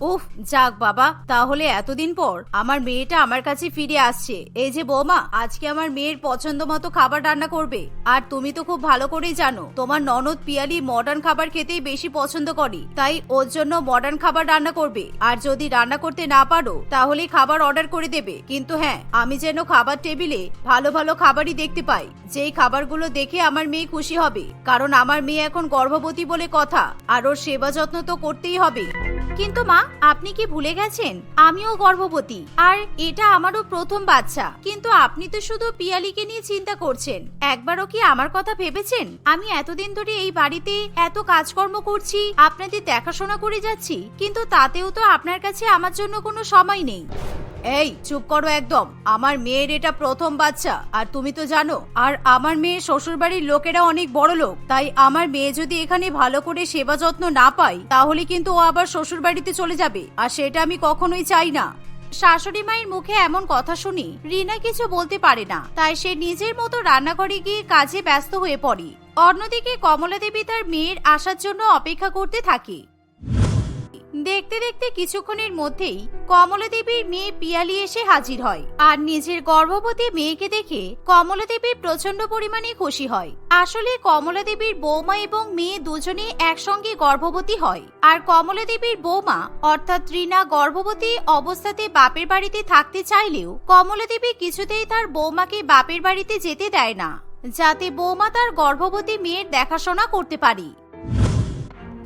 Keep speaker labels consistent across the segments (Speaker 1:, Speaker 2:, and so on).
Speaker 1: উফ, যাক বাবা, তাহলে এতদিন পর আমার মেয়েটা আমার কাছে ফিরে আসছে। এই যে বৌমা, আজকে আমার মেয়ের পছন্দ মতো খাবার রান্না করবে। আর তুমি তো খুব ভালো করেই জানো, তোমার ননদ পিয়ালি মডার্ন খাবার খেতেই বেশি পছন্দ করে। তাই ওর জন্য মডার্ন খাবার রান্না করবে। আর যদি রান্না করতে না পারো তাহলে খাবার অর্ডার করে দেবে। কিন্তু হ্যাঁ আমি যেন খাবার টেবিলে ভালো ভালো খাবারই দেখতে পাই। যেই খাবারগুলো দেখে আমার মেয়ে খুশি হবে। কারণ আমার মেয়ে এখন গর্ভবতী বলে কথা, আর ওর সেবা যত্ন তো করতেই হবে। কিন্তু মা, আপনি কি ভুলে গেছেন? আমিও গর্ভবতী। আর এটা আমারও প্রথম বাচ্চা। কিন্তু আপনি তো শুধু পিয়ালিকে নিয়ে চিন্তা করছেন। একবারও কি আমার কথা ভেবেছেন? আমি এতদিন ধরে এই বাড়িতে এত কাজকর্ম করছি, আপনাদের দেখাশোনা করে যাচ্ছি, কিন্তু তাতেও তো আপনার কাছে আমার জন্য কোনো সময় নেই। এই, চুপ করো একদম। আমার মেয়ের এটা প্রথম বাচ্চা, আর তুমি তো জানো, আর আমার মেয়ে শ্বশুরবাড়ির লোকেরা অনেক বড় লোক, তাই আমার মেয়ে যদি এখানে ভালো করে সেবা যত্ন না পায়, তাহলে কিন্তু ও আবার শ্বশুরবাড়িতে চলে যাবে, আর সেটা আমি কখনোই চাই না। শাশুড়ি মায়ের মুখে এমন কথা শুনি, রিনা কিছু বলতে পারে না, তাই সে নিজের মতো রান্নাঘরে গিয়ে কাজে ব্যস্ত হয়ে পড়ে। অন্যদিকে কমলা দেবী তার মেয়ের আসার জন্য অপেক্ষা করতে থাকে। দেখতে দেখতে কিছুক্ষণের মধ্যেই কমলা দেবীর মেয়ে পিয়ালি এসে হাজির হয়। আর নিজের গর্ভবতী মেয়েকে দেখে কমলা দেবী প্রচণ্ড পরিমাণে খুশি হয়। আসলে কমলা দেবীর বৌমা এবং মেয়ে দুজনে একসঙ্গে গর্ভবতী হয়। আর কমলা দেবীর বৌমা, অর্থাৎ রিনা গর্ভবতী অবস্থাতে বাপের বাড়িতে থাকতে চাইলেও কমলা দেবী কিছুতেই তার বৌমাকে বাপের বাড়িতে যেতে দেয় না, যাতে বৌমা তার গর্ভবতী মেয়ের দেখাশোনা করতে পারি।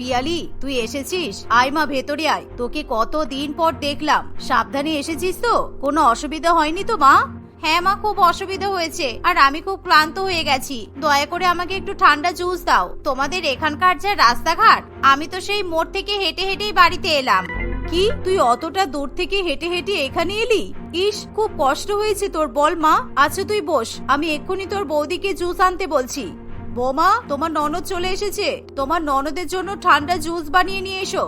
Speaker 1: পিয়ালি তুই এসেছিস? আয় মা, ভেতরে আয়। তোকে কত দিন পর দেখলাম। সাবধানে এসেছিস তো? কোনো অসুবিধা হয়নি তো, মা? হ্যাঁ মা, খুব অসুবিধা হয়েছে। আর আমি খুব ক্লান্ত হয়ে গেছি। দয়া করে আমাকে একটু ঠান্ডা জুস দাও। তোমাদের এখানকার যা রাস্তাঘাট, আমি তো সেই মোড় থেকে হেঁটে হেঁটেই বাড়িতে এলাম। কি? তুই অতটা দূর থেকে হেঁটে হেঁটে এখানে এলি? ইস, খুব কষ্ট হয়েছে তোর। বল মা আচ্ছা তুই বস। আমি এক্ষুনি তোর বৌদিকে জুস আনতে বলছি। বোমা, তোমার ননদ চলে এসেছে। তোমার ননদের জন্য ঠান্ডা জুস বানিয়ে নিয়ে এসো।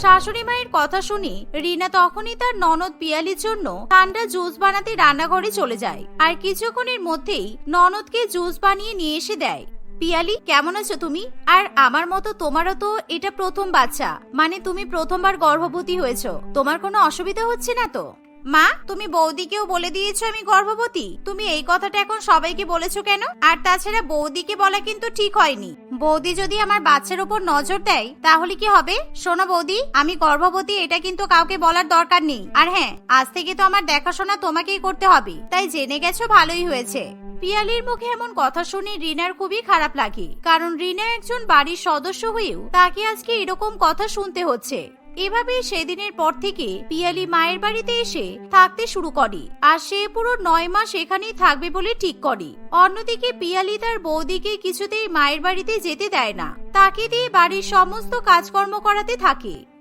Speaker 1: শাশুড়ি মায়ের কথা শুনি, রিনা তখনই তার ননদ পিয়ালির জন্য ঠান্ডা জুস বানাতে রান্নাঘরে চলে যায়। আর কিছুক্ষণের মধ্যেই ননদকে জুস বানিয়ে নিয়ে এসে দেয়। পিয়ালি, কেমন আছো তুমি? আর আমার মতো তোমারও তো এটা প্রথম বাচ্চা। মানে তুমি প্রথমবার গর্ভবতী হয়েছো। তোমার কোনো অসুবিধা হচ্ছে না তো? মা, তুমি বৌদিকেও বলে দিয়েছ আমি গর্ভবতী। তুমি এই কথাটা এখন সবাইকে বলেছ কেন? আর তাছাড়া বৌদিকে বলা কিন্তু ঠিক হয়নি। বৌদি যদি আমার বাচ্চার উপর নজর দেয়, তাহলে কি হবে? শোনো বৌদি, আমি গর্ভবতী, এটা কিন্তু কাউকে বলার দরকার নেই। আর হ্যাঁ আজ থেকে তো আমার দেখাশোনা তোমাকেই করতে হবে। তাই জেনে গেছো, ভালোই হয়েছে। পিয়ালির মুখে এমন কথা শুনে রিনার খুবই খারাপ লাগে। কারণ রিনা একজন বাড়ির সদস্য হয়েও তাকে আজকে এরকম কথা শুনতে হচ্ছে। এভাবেই সেদিনের পর থেকে পিয়ালি মায়ের বাড়িতে এসে থাকতে শুরু করে। আর সে পুরো নয় মাস এখানেই থাকবে বলে ঠিক করে। অন্যদিকে পিয়ালি তার বৌদিকে কিছুতেই মায়ের বাড়িতে যেতে দেয় না। তাকে দিয়ে বাড়ির সমস্ত কাজকর্ম করাতে থাকে।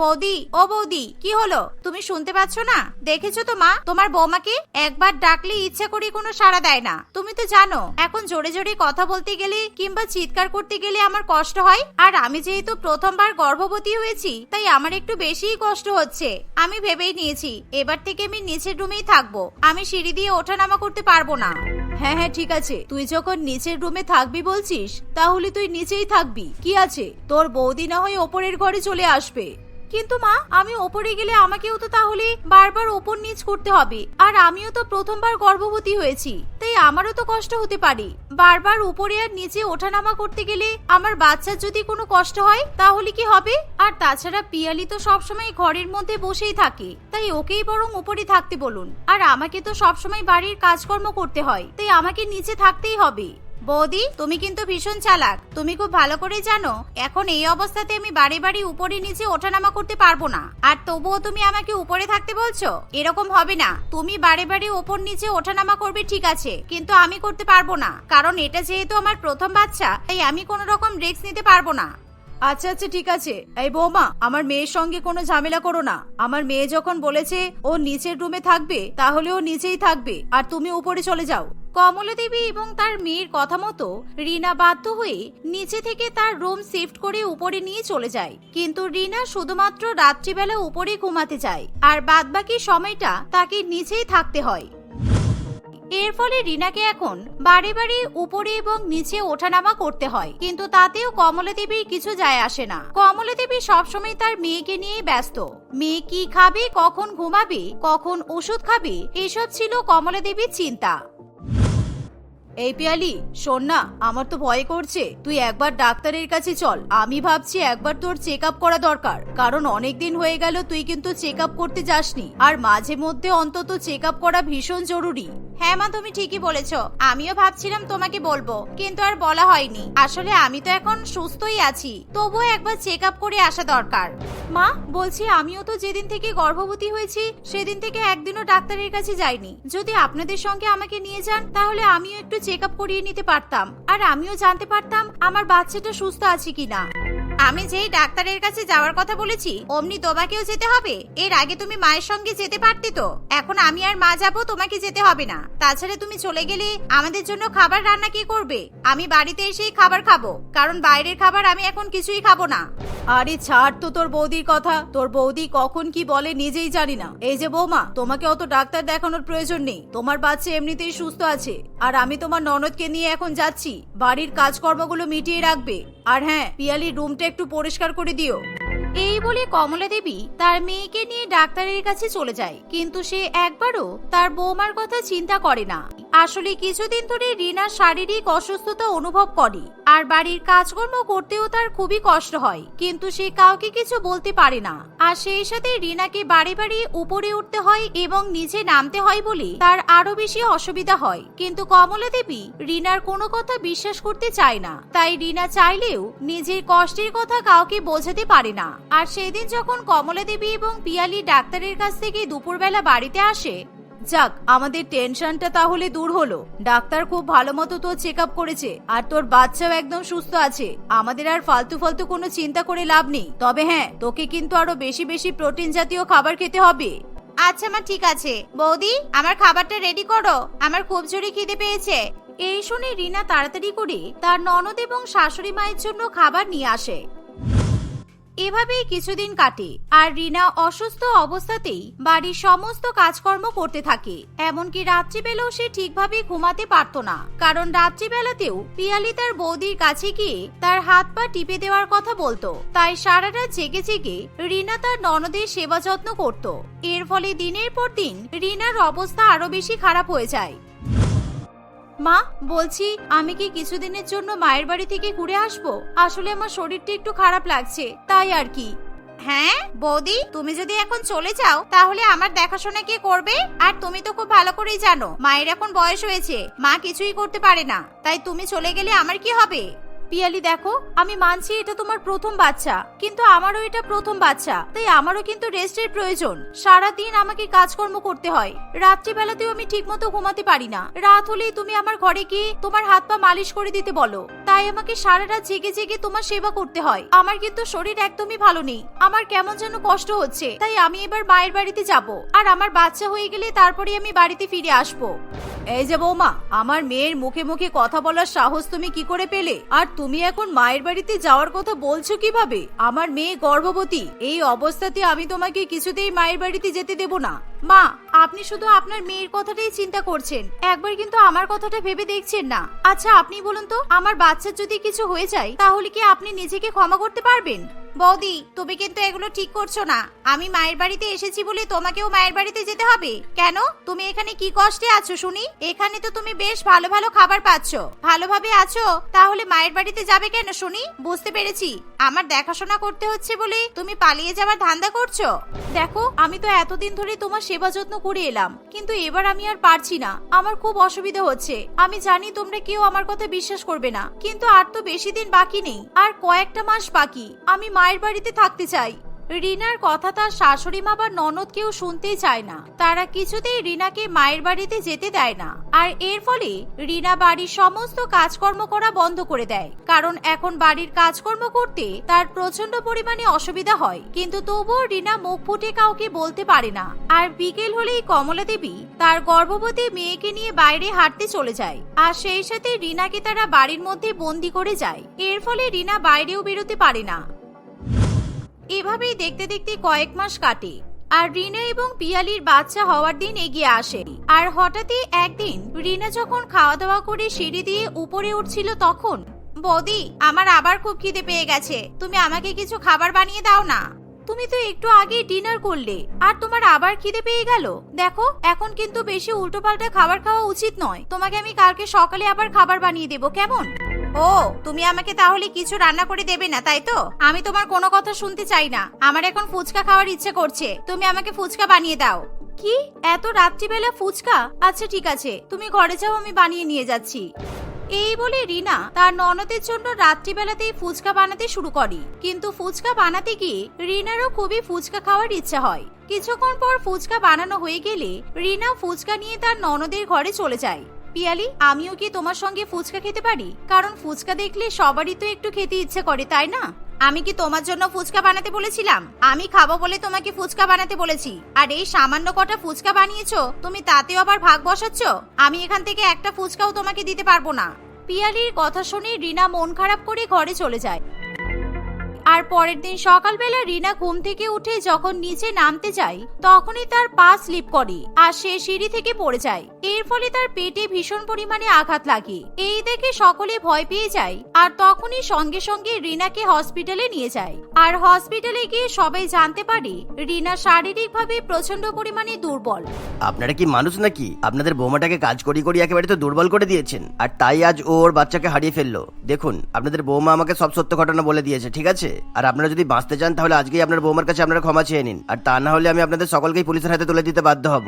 Speaker 1: বৌদি, ও বৌদি, কি হলো? তুমি শুনতে পাচ্ছ না? দেখেছ তো মা? তোমার বৌমাকে একবার ডাকলে ইচ্ছা করে কোনো সাড়া দেয় না। তুমি তো জানো, এখন জোরে জোরে কথা বলতে গেলে কিংবা চিৎকার করতে গেলে আমার কষ্ট হয়। আর আমি যেহেতু প্রথমবার গর্ভবতী হয়েছি, তাই আমার একটু বেশিই কষ্ট হচ্ছে। আমি ভেবেই নিয়েছি, এবার থেকে আমি নিচের রুমেই থাকব। আমি সিঁড়ি দিয়ে ওঠানামা করতে পারব না। হ্যাঁ হ্যাঁ ঠিক আছে। তুই যখন নিচের রুমে থাকবি বলছিস, তাহলে তুই নিচেই থাকবি। কি আছে? তোর বৌদি না হয়ে ওপরের ঘরে চলে আসবে। কিন্তু মা, আমি ওপরে গেলে আমাকেও তো তাহলে বারবার ওপর নিচ করতে হবে। আর আমিও তো প্রথমবার গর্ভবতী হয়েছি, তাই আমারও তো কষ্ট হতে পারে। বারবার উপরে আর নিচে ওঠানামা করতে গেলে আমার বাচ্চার যদি কোনো কষ্ট হয়, তাহলে কি হবে? আর তাছাড়া পিয়ালি তো সবসময় ঘরের মধ্যে বসেই থাকে, তাই ওকেই বরং উপরে থাকতে বলুন। আর আমাকে তো সবসময় বাড়ির কাজকর্ম করতে হয়, তাই আমাকে নিচে থাকতেই হবে। বৌদি, তুমি কিন্তু ভীষণ চালাক। তুমি খুব ভালো করে জানো, এখন এই অবস্থাতে আমি বাড়ি বাড়ি উপরে নিচে ওঠানামা করতে পারব না। আর তবুও তুমি আমাকে উপরে থাকতে বলছো? এরকম হবে না। তুমি বাড়ি বাড়ি ওপর নিচে ওঠানামা করবে ঠিক আছে, কিন্তু আমি করতে পারব না। কারণ এটা যেহেতু আমার প্রথম বাচ্চা, তাই আমি কোনো রকম রিস্ক নিতে পারব না। আচ্ছা আচ্ছা ঠিক আছে। এই বৌমা, আমার মেয়ের সঙ্গে কোনো ঝামেলা করো না। আমার মেয়ে যখন বলেছে ও নিচের রুমে থাকবে, তাহলে ও নিচেই থাকবে। আর তুমি উপরে চলে যাও। কমলা দেবী এবং তার মেয়ের কথা মতো রিনা বাধ্য হয়ে নিচে থেকে তার রুম শিফট করে উপরে নিয়ে চলে যায়। কিন্তু রিনা শুধুমাত্র রাত্রিবেলা উপরে ঘুমাতে যায়। আর বাদবাকি সময়টা তাকে নিচেই থাকতে হয়। এর ফলে রিনাকে এখন বাড়ি বাড়ি, উপরে এবং নিচে ওঠানামা করতে হয়। কিন্তু তাতেও কমলা দেবীর কিছু যায় আসে না। কমলা দেবী সবসময় তার মেয়েকে নিয়েই ব্যস্ত। মেয়ে কি খাবে, কখন ঘুমাবে, কখন ওষুধ খাবে, এসব ছিল কমলা দেবীর চিন্তা। এই পিয়ালি, শোন না, আমার তো ভয় করছে। তুই একবার ডাক্তারের কাছে চল। আমি ভাবছি একবার তোর চেক আপ করা দরকার। কারণ অনেক দিন হয়ে গেল তুই কিন্তু চেক আপ করতে যাসনি। আর মাঝে মধ্যে অন্তত চেক আপ করা ভীষণ জরুরি। হ্যাঁ মা, তুমি ঠিকই বলেছ। আমিও ভাবছিলাম তোমাকে বলব, কিন্তু আর বলা হয়নি। আসলে আমি তো এখন সুস্থই আছি, তবুও একবার চেক আপ করে আসা দরকার। মা, বলছি আমিও তো যেদিন থেকে গর্ভবতী হয়েছি, সেদিন থেকে একদিনও ডাক্তারের কাছে যাইনি। যদি আপনাদের সঙ্গে আমাকে নিয়ে যান, তাহলে আমিও একটু চেক আপ করিয়ে নিতে পারতাম। আর আমিও জানতে পারতাম আমার বাচ্চাটা সুস্থ আছে কিনা। আমি যেই ডাক্তারের কাছে যাওয়ার কথা বলেছি, অমনি তোমাকেও যেতে হবে। এর আগে তুমি মায়ের সঙ্গে যেতে পারতে তো। এখন আমি আর মা যাব, তোমাকে যেতে হবে না। তাছাড়া তুমি চলে গেলে আমাদের জন্য খাবার রান্না কে করবে? আমি বাড়িতে এসেই খাবার খাব, কারণ বাইরের খাবার আমি এখন কিছুই খাব না। আরে ছাড় তো তোর বৌদির কথা। তোর বৌদি কখন কি বলে নিজেই জানি না। এই যে বৌমা, তোমাকে অত ডাক্তার দেখানোর প্রয়োজন নেই। তোমার বাচ্চা এমনিতেই সুস্থ আছে। আর আমি তোমার ননদকে নিয়ে এখন যাচ্ছি। বাড়ির কাজকর্মগুলো মিটিয়ে রাখবে। আর হ্যাঁ পিয়ালির রুমটা একটু পরিষ্কার করে দিও। এই বলে কমলা দেবী তার মেয়েকে নিয়ে ডাক্তারের কাছে চলে যায়, কিন্তু সে একবারও তার বৌমার কথা চিন্তা করে না। আসলে কিছুদিন ধরে রিনা শারীরিক অসুস্থতা অনুভব করে। আর বাড়ির কাজকর্ম করতেও তার খুবই কষ্ট হয়। কিন্তু সে কাউকে কিছু বলতে পারে না। আর সেই সাথে রিনাকে বাড়ি বাড়ি উপরে উঠতে হয় এবং নিচে নামতে হয় বলে তার আরও বেশি অসুবিধা হয়। কিন্তু কমলা দেবী রিনার কোনো কথা বিশ্বাস করতে চায় না। তাই রিনা চাইলেও নিজের কষ্টের কথা কাউকে বোঝাতে পারে না। আর সেদিন যখন কমলা দেবী এবং পিয়ালি ডাক্তারের কাছ থেকে দুপুরবেলা বাড়িতে আসে যাক আমাদের টেনশনটা তাহলে দূর হলো। ডাক্তার খুব ভালো মতো তোর চেক আপ করেছে আর তোর বাচ্চাও একদম সুস্থ আছে। আমাদের আর ফালতু ফালতু কোনো চিন্তা করে লাভ নেই। তবে হ্যাঁ তোকে কিন্তু আরও বেশি বেশি প্রোটিন জাতীয় খাবার খেতে হবে। আচ্ছা মা ঠিক আছে। বৌদি আমার খাবারটা রেডি করো। আমার খুব জোরে খিদে পেয়েছে। এই শুনে রিনা তাড়াতাড়ি করে তার ননদ এবং শাশুড়ি মায়ের জন্য খাবার নিয়ে আসে। এভাবেই কিছুদিন কাটে আর রিনা অসুস্থ অবস্থাতেই বাড়ির সমস্ত কাজকর্ম করতে থাকে। এমনকি রাত্রিবেলাও সে ঠিকভাবে ঘুমাতে পারত না। কারণ রাত্রিবেলাতেও পিয়ালি তার বৌদির কাছে গিয়ে তার হাত পা টিপে দেওয়ার কথা বলতো। তাই সারা রাত জেগে জেগে রিনা তার ননদের সেবা যত্ন করত। এর ফলে দিনের পর দিন রিনার অবস্থা আরও বেশি খারাপ হয়ে যায়। মা, বলছি, আমি কি কিছুদিনের জন্য মায়ের বাড়ি থেকে ঘুরে আসব? আসলে আমার শরীরটা একটু খারাপ লাগছে, তাই আর কি। হ্যাঁ বৌদি, তুমি যদি এখন চলে যাও, তাহলে আমার দেখাশোনা কে করবে? আর তুমি তো খুব ভালো করেই জানো, মায়ের এখন বয়স হয়েছে, মা কিছুই করতে পারে না। তাই তুমি চলে গেলে আমার কি হবে? পিয়ালি, দেখো, আমি মানছি এটা তোমার প্রথম বাচ্চা, কিন্তু আমারও এটা প্রথম বাচ্চা, তাই আমারও কিন্তু রেস্টের প্রয়োজন। সারা দিন আমাকে কাজকর্ম করতে হয়। রাত্রিবেলাতেও আমি ঠিকমতো ঘুমাতে পারি না। রাত হলেই তুমি আমার ঘরে গিয়ে তোমার হাত পা মালিশ করে দিতে বলো। তাই আমাকে সারা রাত জেগে জেগে তোমার সেবা করতে হয়। আমার কিন্তু শরীর একদমই ভালো নেই। আমার কেমন যেন কষ্ট হচ্ছে। তাই আমি এবার মায়ের বাড়িতে যাব। আর আমার বাচ্চা হয়ে গেলে তারপরে আমি বাড়িতে ফিরে আসব। এই যে বৌমা, আমার মেয়ের মুখে মুখে কথা বলার সাহস তুমি কি করে পেলে? আর তুমি এখন মায়ের বাড়িতে যাওয়ার কথা বলছো কীভাবে? আমার মেয়ে গর্ভবতী, এই অবস্থাতে আমি তোমাকে কিছুতেই মায়ের বাড়িতে যেতে দেব না। মা, আপনি শুধু আপনার মেয়ের কথাটাই চিন্তা করছেন। একবার কিন্তু আমার কথাটা ভেবে দেখছেন না। আচ্ছা আপনি বলুন তো, আমার বাচ্চার যদি কিছু হয়ে যায়, তাহলে কি আপনি নিজেকে ক্ষমা করতে পারবেন? বৌদি, তুমি কিন্তু এগুলো ঠিক করছ না। আমি মায়ের বাড়িতে এসেছি বলে তোমাকেও মায়ের বাড়িতে যেতে হবে। কেন? তুমি এখানে কি কষ্টে আছো, শুনি? এখানে তো তুমি বেশ ভালো ভালো খাবার পাচ্ছ। ভালোভাবে আছো? তাহলে মায়ের বাড়িতে যাবে কেন, শুনি? বুঝতে পেরেছি। আমার দেখাশোনা করতে হচ্ছে বলে তুমি পালিয়ে যাওয়ার ধান্দা করছ। দেখো, আমি তো এতদিন ধরে তোমার সেবা যত্ন করে এলাম, কিন্তু এবার আমি আর পারছি না। আমার খুব অসুবিধা হচ্ছে। আমি জানি তোমরা কেউ আমার কথা বিশ্বাস করবে না, কিন্তু আর তো বেশি দিন বাকি নেই। আর কয়েকটা মাস বাকি। আমি মায়ের বাড়িতে থাকতে চাই। রিনার কথা তার শাশুড়ি মা বা ননদ কেউ শুনতেই চায় না। তারা কিছুতেই রিনাকে মায়ের বাড়িতে যেতে দেয় না। আর এর ফলে রিনা বাড়ির সমস্ত কাজকর্ম করা বন্ধ করে দেয়। কারণ এখন বাড়ির কাজকর্ম করতে তার প্রচণ্ড পরিমাণে অসুবিধা হয়। কিন্তু তবুও রিনা মুখ ফুটে কাউকে বলতে পারে না। আর বিকেল হলেই কমলা দেবী তার গর্ভবতী মেয়েকে নিয়ে বাইরে হাঁটতে চলে যায়। আর সেই সাথে রিনাকে তারা বাড়ির মধ্যে বন্দি করে যায়। এর ফলে রিনা বাইরেও বেরোতে পারে না। এভাবেই দেখতে দেখতে কয়েক মাস কাটে, আর রিনা এবং পিয়ালির বাচ্চা হওয়ার দিন এগিয়ে আসে। আর হঠাৎই একদিন রিনা যখন খাওয়া দাওয়া করে সিঁড়ি দিয়ে উপরে উঠছিল তখন, বৌদি, আমার আবার খুব খিদে পেয়ে গেছে, তুমি আমাকে কিছু খাবার বানিয়ে দাও না। তুমি তো একটু আগে ডিনার করলে, আর তোমার আবার খিদে পেয়ে গেল। দেখো, এখন কিন্তু বেশি উল্টোপাল্টা খাবার খাওয়া উচিত নয়। তোমাকে আমি কালকে সকালে আবার খাবার বানিয়ে দেবো, কেমন? ও, তুমি আমাকে তাহলে কিছু রান্না করে দেবে না, তাই তো? আমি তোমার কোনো কথা শুনতে চাই না। আমার এখন ফুচকা খাওয়ার ইচ্ছে করছে। তুমি আমাকে ফুচকা বানিয়ে দাও। কি? এত রাত্রিবেলা ফুচকা? আচ্ছা ঠিক আছে। তুমি ঘরে যাও, আমি বানিয়ে নিয়ে যাচ্ছি। এই বলে রিনা তার ননদের জন্য রাত্রিবেলাতেই ফুচকা বানাতে শুরু করে। কিন্তু ফুচকা বানাতে গিয়ে রিনারও খুবই ফুচকা খাওয়ার ইচ্ছা হয়। কিছুক্ষণ পর ফুচকা বানানো হয়ে গেলে রিনা ফুচকা নিয়ে তার ননদের ঘরে চলে যায়। পিয়ালি, আমিও কি তোমার সঙ্গে ফুচকা খেতে পারি? কারণ ফুচকা দেখলে সবারই তো একটু খেতে ইচ্ছে করে, তাই না? আমি কি তোমার জন্য ফুচকা বানাতে বলেছিলাম? আমি খাব বলে তোমাকে ফুচকা বানাতে বলেছি। আর এই সামান্য কটা ফুচকা বানিয়েছো, তুমি তাতেও আবার ভাগ বসাচ্ছ? আমি এখান থেকে একটা ফুচকাও তোমাকে দিতে পারব না। পিয়ালির কথা শুনে রিনা মন খারাপ করে ঘরে চলে যায়। আর পরের দিন সকালবেলা রিনা ঘুম থেকে উঠে যখন নিচে নামতে যায়, তখনই তার পা স্লিপ করে আর সে সিঁড়ি থেকে পড়ে যায়। এর ফলে তার পেটে ভীষণ পরিমাণে আঘাত লাগে। এই দেখে সকলে ভয় পেয়ে যায় আর তখনই সঙ্গে সঙ্গে রিনাকে হসপিটালে নিয়ে যায়। আর হসপিটালে গিয়ে সবাই জানতে পারে রিনা শারীরিকভাবে প্রচণ্ড পরিমাণে দুর্বল।
Speaker 2: আপনারা কি মানুষ নাকি? আপনাদের বৌমাটাকে কাজ করি করি একেবারে তো দুর্বল করে দিয়েছেন। আর তাই আজ ও ওর বাচ্চাকে হারিয়ে ফেলল। দেখুন, আপনাদের বৌমা আমাকে সব সত্য ঘটনা বলে দিয়েছে, ঠিক আছে? আর আপনারা যদি বাঁচতে চান, তাহলে আজকেই আপনার বৌমার কাছে আপনারা ক্ষমা চেয়ে নিন। আর তা না হলে আমি আপনাদের সকলকেই পুলিশের হাতে তুলে দিতে বাধ্য হব।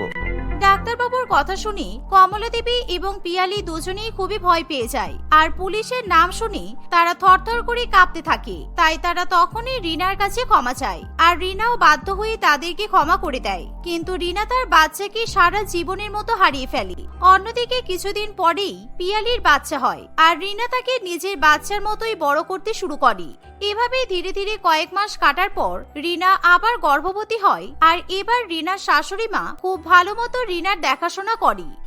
Speaker 1: কথা শুনে কমলা দেবী এবং পিয়ালি দুজনেই খুবই ভয় পেয়ে যায়। আর পুলিশের নাম শুনে তারা থরথর করে কাঁপতে থাকে। তাই তারা তখনই রিনার কাছে ক্ষমা চায়। আর রিনাও বাধ্য হয়ে তাদেরকে ক্ষমা করে দেয়। কিন্তু রিনা তার বাচ্চাকে সারা জীবনের মতো হারিয়ে ফেলে। অন্যদিকে কিছুদিন পরেই পিয়ালির বাচ্চা হয়। আর রিনা তাকে নিজের বাচ্চার মতোই বড় করতে শুরু করে। এভাবে ধীরে ধীরে কয়েক মাস কাটার পর রিনা আবার গর্ভবতী হয়। আর এবার রিনার শাশুড়ি মা খুব ভালো মতো রিনার দেখাশোনা করে।